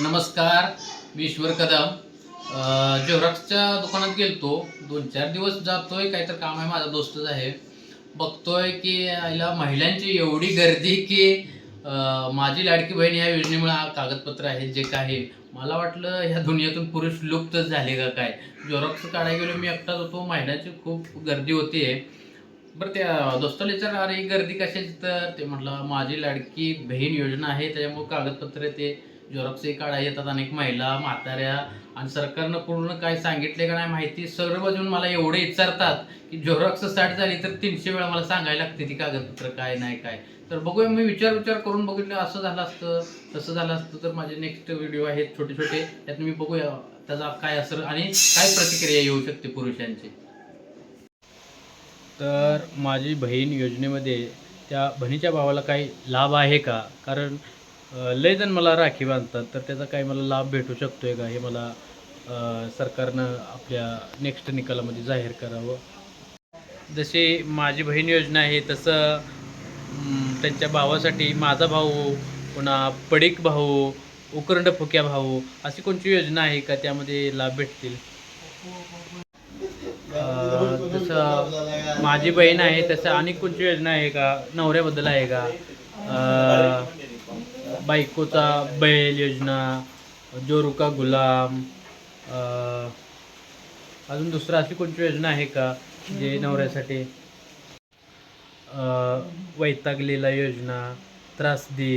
नमस्कार मी ईश्वर कदम. जेवराक्सच्या दुकानात गेलतो. दोन चार दिवस जातोय काहीतरी काम आहे माझा दोस्तच आहे. बघतोय की याला महिलांची एवढी गर्दी की माझी लाडकी बहीण या योजनेमुळे कागदपत्र आहेत जे काही मला वाटलं ह्या दुनियातून पुरुष लुप्त झाले का काय? जेरॉक्स काढायला गेलो मी एकटाच होतो. महिलांची खूप गर्दी होती. बरं त्या दोस्ताला विचार अरे गर्दी कशाची? तर ते म्हटलं माझी लाडकी बहीण योजना आहे त्याच्यामुळे कागदपत्र ते झेरॉक्सही काढा येतात अनेक महिला म्हाताऱ्या आणि सरकारनं पूर्ण काय सांगितले का नाही माहिती. सर्वजण मला एवढे विचारतात की झेरॉक्स साठ झाली तर तीनशे वेळा मला सांगायला लागते ती कागदपत्र काय नाही काय. तर बघूया मी विचार विचार करून बघितलं असं झालं असतं तसं झालं असतं. तर माझे नेक्स्ट व्हिडिओ आहेत छोटे छोटे त्यात मी बघूया त्याचा काय असर आणि काय प्रतिक्रिया येऊ शकते पुरुषांची. तर माझी बहीण योजनेमध्ये त्या बहिणीच्या भावाला काही लाभ आहे का? कारण लय जण मला राखी बांधतात तर त्याचा काही मला लाभ भेटू शकतो आहे का? हे मला सरकारनं आपल्या नेक्स्ट निकालामध्ये जाहीर करावं. जशी माझी बहीण योजना आहे तसं त्यांच्या भावासाठी माझा भाऊ पुन्हा पडीक भाऊ उकरंड फुक्या भाऊ अशी कोणती योजना आहे का? त्यामध्ये लाभ भेटतील. जसं माझी बहीण आहे तसं आणि कोणती योजना आहे का? नवऱ्याबद्दल आहे का? बायकोचा बैल योजना जोरुका गुलाम अजून दुसरं अशी कोणती योजना आहे का जे नवऱ्यासाठी? वैताग वैतागलेला योजना त्रासदी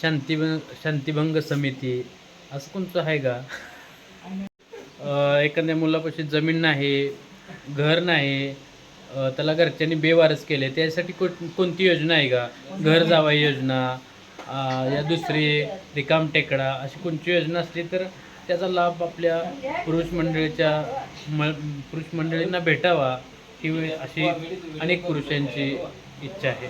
शांतीभंग शांतिभंग समिती असं कोणतं आहे का? एखाद्या मुलापाशी जमीन नाही घर नाही त्याला घरच्यांनी बेवारस केले त्यासाठी कोण कोणती योजना आहे का? घर जावाई योजना या दुसरी रिकाम टेकडा अशी कोणती योजना असली तर त्याचा लाभ आपल्या पुरुष मंडळीच्या म पुरुष मंडळींना भेटावा ही अशी अनेक पुरुषांची इच्छा आहे.